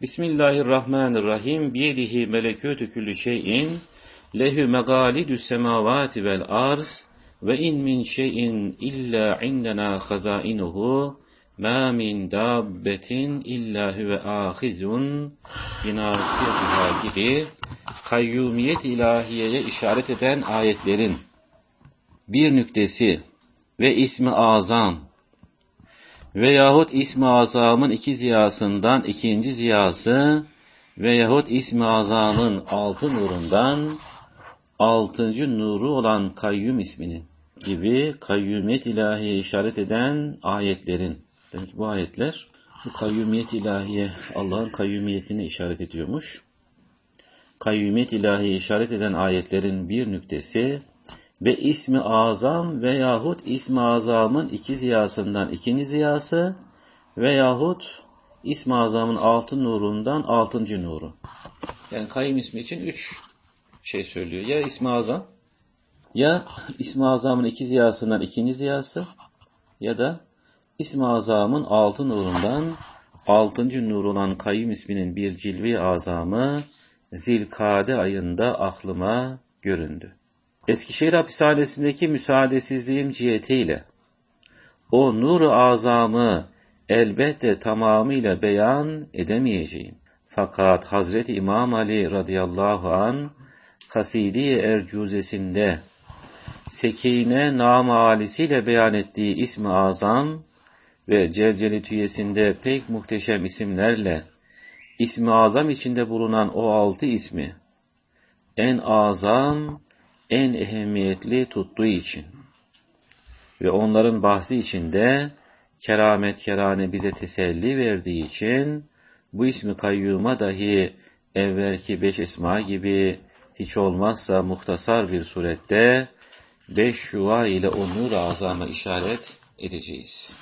Bismillahirrahmanirrahim. Biyedihi melekûtü küllü şeyin. Lehü megalidü semavati vel arz. Ve in min şeyin illa indena hazainuhu. Ma min dabbetin illa huve ahizun binasiyetiha gibi kayyumiyet ilahiyeye işaret eden ayetlerin bir nüktesi ve ismi azam veyahut ismi azamın iki ziyasından ikinci ziyası veyahut ismi azamın altı nurundan altıncı nuru olan kayyum isminin gibi kayyumiyet ilahiye işaret eden ayetlerin demek bu ayetler bu kayyumiyet ilahiye Allah'ın kayyumiyetini işaret ediyormuş. Kayyumiyet ilahiye işaret eden ayetlerin bir nüktesi ve ismi azam veyahut ismi azamın iki ziyasından ikinci ziyası veyahut ismi azamın altı nurundan altıncı nuru. Yani kayyum ismi için üç şey söylüyor. Ya ismi azam ya ismi azamın iki ziyasından ikinci ziyası ya da ismi azamın altı nurundan altıncı nur olan kayyum isminin bir cilvi azamı zilkade ayında aklıma göründü. Eskişehir hapishanesindeki müsaadesizliğim cihetiyle o nur azamı elbette tamamıyla beyan edemeyeceğim. Fakat Hazreti İmam Ali radıyallahu an Kasidi Ercuzesinde Sekine nam alisiyle beyan ettiği ismi azam ve Celceli tüyesinde pek muhteşem isimlerle ismi azam içinde bulunan o altı ismi en azam en ehemmiyetli tuttuğu için ve onların bahsi içinde keramet kerane bize teselli verdiği için bu ismi kayyuma dahi evvelki beş esma gibi hiç olmazsa muhtasar bir surette beş şuva ile o nur azama işaret edeceğiz.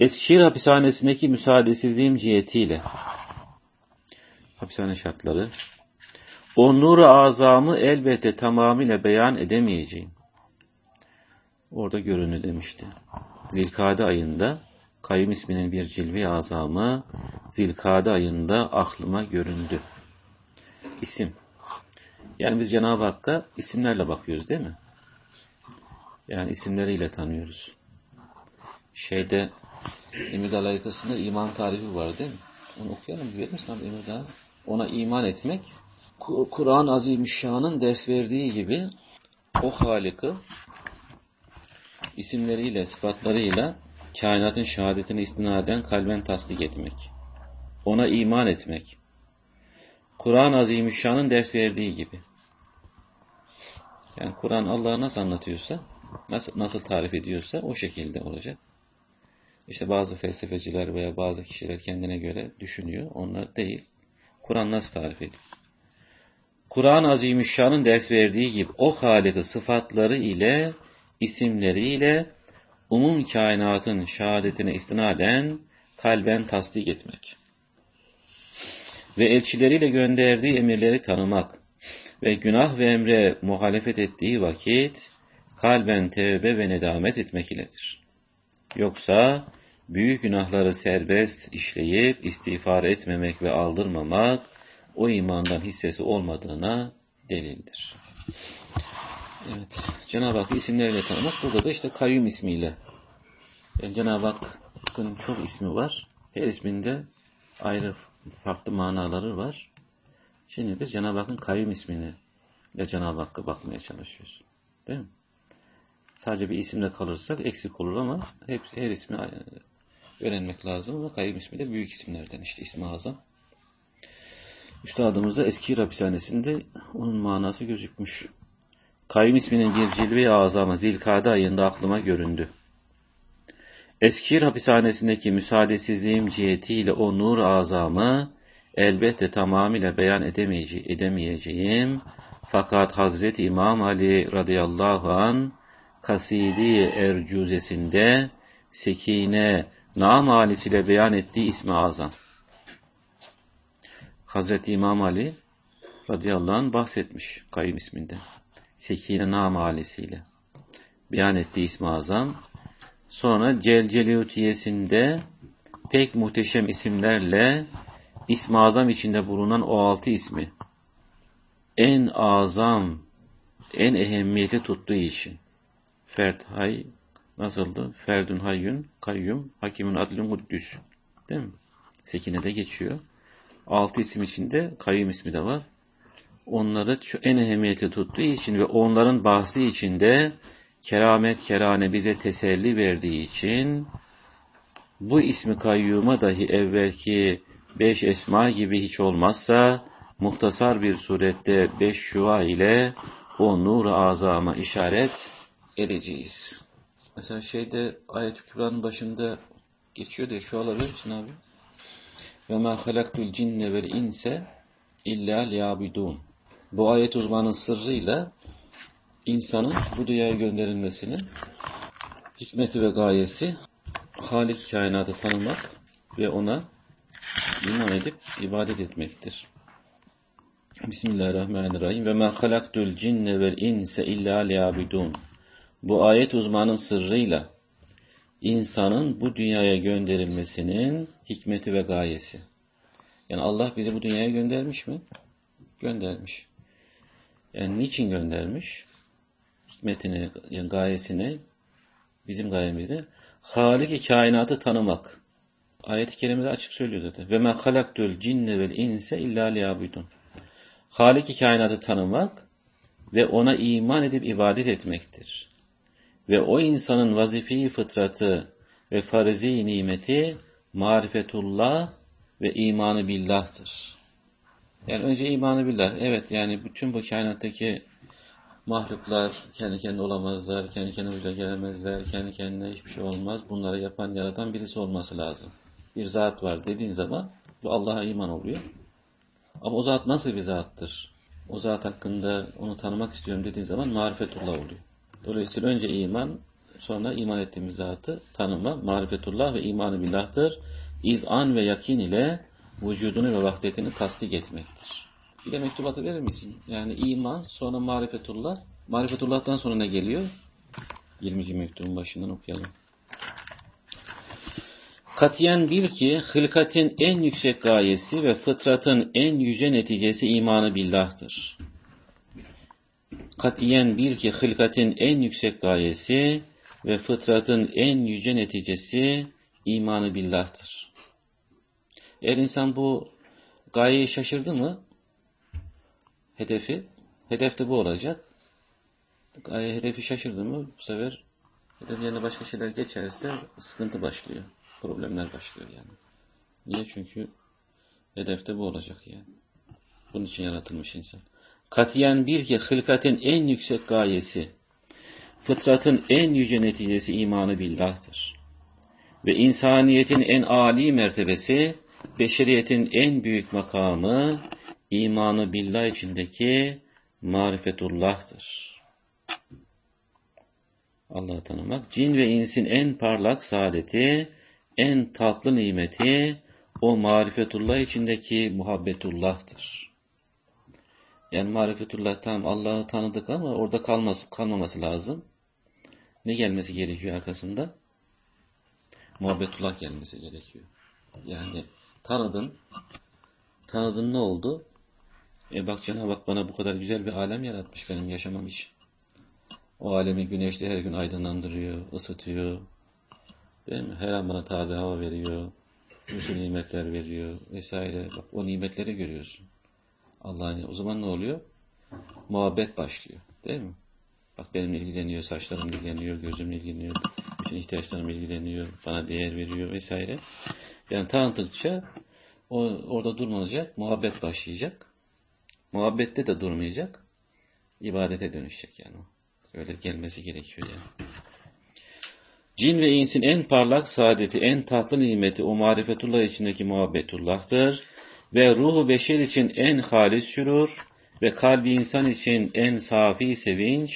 Eskişehir hapishanesindeki müsaadesizliğim cihetiyle hapishane şartları o nur azamı elbette tamamıyla beyan edemeyeceğim. Orada görünü demişti. Zilkade ayında Kayyum isminin bir cilvi azamı Zilkade ayında aklıma göründü. İsim. Yani biz Cenab-ı Hakk'a isimlerle bakıyoruz değil mi? Yani isimleriyle tanıyoruz. Şeyde Emir Alaykası'nda iman tarifi var değil mi? Onu okuyalım. Verir misin abi Emir Ona iman etmek Kur'an Azimüşşan'ın ders verdiği gibi o Halık'ı isimleriyle, sıfatlarıyla kainatın şehadetine istinaden kalben tasdik etmek. Ona iman etmek. Kur'an Azimüşşan'ın ders verdiği gibi. Yani Kur'an Allah'ı nasıl anlatıyorsa, nasıl, nasıl tarif ediyorsa o şekilde olacak. İşte bazı felsefeciler veya bazı kişiler kendine göre düşünüyor. Onlar değil. Kur'an nasıl tarif ediyor? Kur'an-ı Azimüşşan'ın ders verdiği gibi o Halik'i sıfatları ile, isimleriyle umum kainatın şehadetine istinaden kalben tasdik etmek ve elçileriyle gönderdiği emirleri tanımak ve günah ve emre muhalefet ettiği vakit kalben tevbe ve nedamet etmek iledir. Yoksa büyük günahları serbest işleyip istiğfar etmemek ve aldırmamak o imandan hissesi olmadığına delildir. Evet, Cenab-ı Hakk'ı isimleriyle tanımak. Burada da işte kayyum ismiyle. Yani Cenab-ı Hakk'ın çok ismi var. Her isminde ayrı farklı manaları var. Şimdi biz Cenab-ı Hakk'ın kayyum ismini ile Cenab-ı Hakk'a bakmaya çalışıyoruz. Değil mi? Sadece bir isimle kalırsak eksik olur ama hep, her ismi öğrenmek lazım. Ve kayyum ismi de büyük isimlerden işte ismi azam. Üstadımız da eski hapishanesinde onun manası gözükmüş. Kayyum isminin bir cilve azamı zilkade ayında aklıma göründü. Eskişehir hapishanesindeki müsaadesizliğim cihetiyle o nur azamı elbette tamamıyla beyan edemeyeceğim. Fakat Hazreti İmam Ali radıyallahu an Kasidi Ercuzesinde Sekine nam halisiyle beyan ettiği ismi azam. Hazreti İmam Ali radıyallahu anh bahsetmiş kayyum isminde. Sekine nam ailesiyle. Beyan ettiği ismi azam. Sonra Celceliyutiyesinde pek muhteşem isimlerle İsmi azam içinde bulunan o altı ismi en azam, en ehemmiyeti tuttuğu için. Fert hay nasıldı? Ferdün hayyün, kayyum, hakimun adlun kuddüs. Değil mi? Sekine'de geçiyor. Altı isim içinde kayyum ismi de var. Onları en ehemmiyeti tuttuğu için ve onların bahsi içinde keramet kerane bize teselli verdiği için bu ismi kayyuma dahi evvelki beş esma gibi hiç olmazsa muhtasar bir surette beş şua ile o nur azama işaret edeceğiz. Mesela şeyde ayet-i kübranın başında geçiyor diye şu alabilir misin abi? Ve ma halaktul cinne vel inse illa liyabidun. Bu ayet uzmanın sırrıyla insanın bu dünyaya gönderilmesinin hikmeti ve gayesi Halik kainatı tanımak ve ona iman edip ibadet etmektir. Bismillahirrahmanirrahim. Ve ma halaktul cinne vel inse illa liyabidun. Bu ayet uzmanın sırrıyla insanın bu dünyaya gönderilmesinin hikmeti ve gayesi. Yani Allah bizi bu dünyaya göndermiş mi? Göndermiş. Yani niçin göndermiş? Hikmetini, yani gayesini, bizim gayemizi Halik-i kainatı tanımak. Ayet-i kerimede açık söylüyor zaten. Ve ma halaktul cinne vel inse illa liyabidun. Halik-i kainatı tanımak ve ona iman edip ibadet etmektir. Ve o insanın vazifi fıtratı ve farzi nimeti marifetullah ve imanı billah'tır. Yani önce imanı billah. Evet yani bütün bu kainattaki mahluklar kendi kendine olamazlar, kendi kendine vücuda gelemezler, kendi kendine hiçbir şey olmaz. Bunları yapan, yaratan birisi olması lazım. Bir zat var dediğin zaman bu Allah'a iman oluyor. Ama o zat nasıl bir zattır? O zat hakkında onu tanımak istiyorum dediğin zaman marifetullah oluyor. Dolayısıyla önce iman, sonra iman ettiğimiz zatı tanıma, marifetullah ve imanı billah'tır. İzan ve yakin ile vücudunu ve vahdetini tasdik etmektir. Bir de mektubatı verir misin? Yani iman, sonra marifetullah. Marifetullah'tan sonra ne geliyor? 20. mektubun başından okuyalım. Katiyen bil ki hılkatin en yüksek gayesi ve fıtratın en yüce neticesi imanı billah'tır. Katiyen bil ki hılkatin en yüksek gayesi ve fıtratın en yüce neticesi imanı billah'tır. Eğer insan bu gayeyi şaşırdı mı, hedefi, hedef de bu olacak. Gaye hedefi şaşırdı mı, bu sefer hedef yerine başka şeyler geçerse sıkıntı başlıyor problemler başlıyor yani. Niye? Çünkü hedefte bu olacak yani. Bunun için yaratılmış insan. Katiyen bir ki hılkatin en yüksek gayesi, fıtratın en yüce neticesi imanı billah'tır. Ve insaniyetin en âli mertebesi, beşeriyetin en büyük makamı, imanı billah içindeki marifetullah'tır. Allah'ı tanımak, cin ve insin en parlak saadeti, en tatlı nimeti o marifetullah içindeki muhabbetullah'tır. Yani marifetullah tam Allah'ı tanıdık ama orada kalması, kalmaması lazım. Ne gelmesi gerekiyor arkasında? Muhabbetullah gelmesi gerekiyor. Yani tanıdın, tanıdın ne oldu? E bak Cenab-ı Hak bana bu kadar güzel bir alem yaratmış benim yaşamam için. O alemi güneşli her gün aydınlandırıyor, ısıtıyor, Değil mi? Her an bana taze hava veriyor. Bütün nimetler veriyor vesaire. Bak o nimetleri görüyorsun. Allah'ın o zaman ne oluyor? Muhabbet başlıyor. Değil mi? Bak benimle ilgileniyor, saçlarım ilgileniyor, gözüm ilgileniyor, bütün ihtiyaçlarım ilgileniyor, bana değer veriyor vesaire. Yani tanıdıkça o, orada durmayacak, muhabbet başlayacak. Muhabbette de durmayacak, ibadete dönüşecek yani. Öyle gelmesi gerekiyor yani. Cin ve insin en parlak saadeti, en tatlı nimeti o marifetullah içindeki muhabbetullah'tır. Ve ruhu beşer için en halis şürur ve kalbi insan için en safi sevinç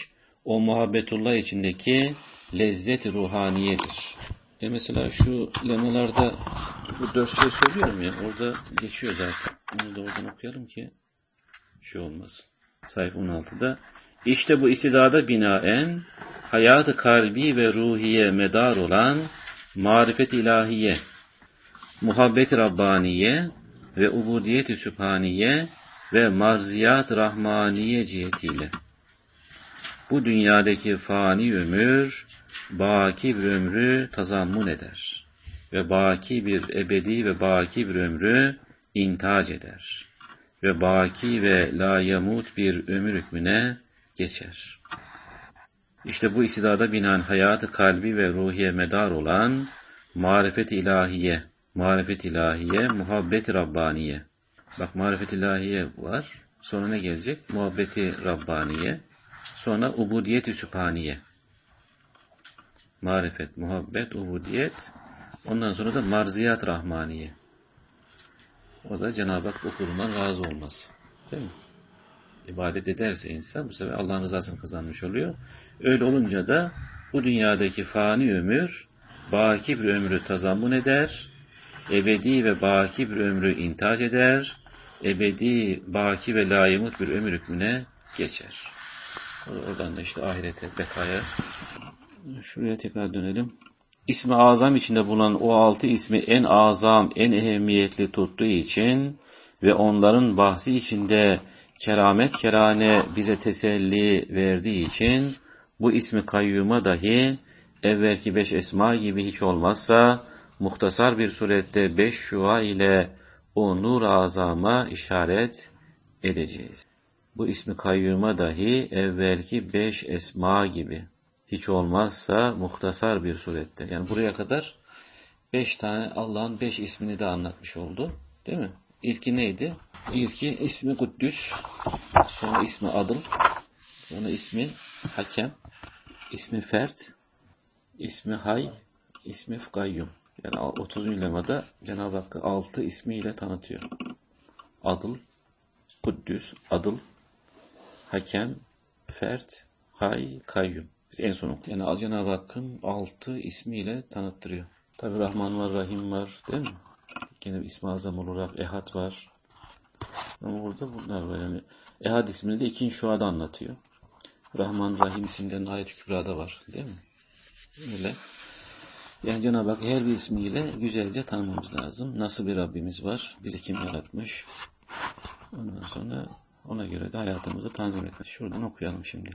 o muhabbetullah içindeki lezzet ruhaniyedir. De mesela şu lemalarda bu dört şey söylüyorum ya orada geçiyor zaten. Onu da oradan okuyalım ki şu olmasın. Sayfa 16'da. İşte bu istidada binaen hayat-ı kalbi ve ruhiye medar olan marifet ilahiye, muhabbet Rabbaniye ve ubudiyet-i sübhaniye ve marziyat rahmaniye cihetiyle. Bu dünyadaki fani ömür, baki bir ömrü tazammun eder. Ve baki bir ebedi ve baki bir ömrü intac eder. Ve baki ve la yamut bir ömür hükmüne geçer. İşte bu istidada binaen hayatı kalbi ve ruhiye medar olan marifet ilahiye, marifet ilahiye, muhabbet Rabbaniye. Bak marifet ilahiye var. Sonra ne gelecek? Muhabbeti Rabbaniye. Sonra ubudiyet-i. Marifet, muhabbet, ubudiyet. Ondan sonra da marziyat rahmaniye. O da Cenab-ı Hak bu kulundan razı olmaz. Değil mi? İbadet ederse insan bu sefer Allah'ın rızasını kazanmış oluyor. Öyle olunca da bu dünyadaki fani ömür baki bir ömrü tazammun eder. Ebedi ve baki bir ömrü intac eder. Ebedi, baki ve layımut bir ömür hükmüne geçer. Oradan da işte ahirete, bekaya. Şuraya tekrar dönelim. İsmi azam içinde bulunan o altı ismi en azam, en ehemmiyetli tuttuğu için ve onların bahsi içinde keramet kerane bize teselli verdiği için bu ismi kayyuma dahi evvelki beş esma gibi hiç olmazsa muhtasar bir surette beş şua ile o nur azama işaret edeceğiz. Bu ismi kayyuma dahi evvelki beş esma gibi hiç olmazsa muhtasar bir surette. Yani buraya kadar beş tane Allah'ın beş ismini de anlatmış oldu. Değil mi? İlki neydi? İlki ismi Kuddüs, sonra ismi Adıl, sonra ismi Hakem, ismi Fert, ismi Hay, ismi Fukayyum. Yani 30. lemada Cenab-ı Hakk'ı 6 ismiyle tanıtıyor. Adıl, Kuddüs, Adıl, Hakem, Fert, Hay, Kayyum. Biz en son Yani Cenab-ı Hakk'ın 6 ismiyle tanıttırıyor. Tabi Rahman var, Rahim var değil mi? Yine İsmi Azam olarak Ehad var. Ama burada bunlar var yani. Ehad ismini de ikinci şuada anlatıyor. Rahman Rahim isimlerin ayet-i kübrada var. Değil mi? Öyle. Yani Cenab-ı Hak her bir ismiyle güzelce tanımamız lazım. Nasıl bir Rabbimiz var? Bizi kim yaratmış? Ondan sonra ona göre de hayatımızı tanzim etmiş. Şuradan okuyalım şimdi.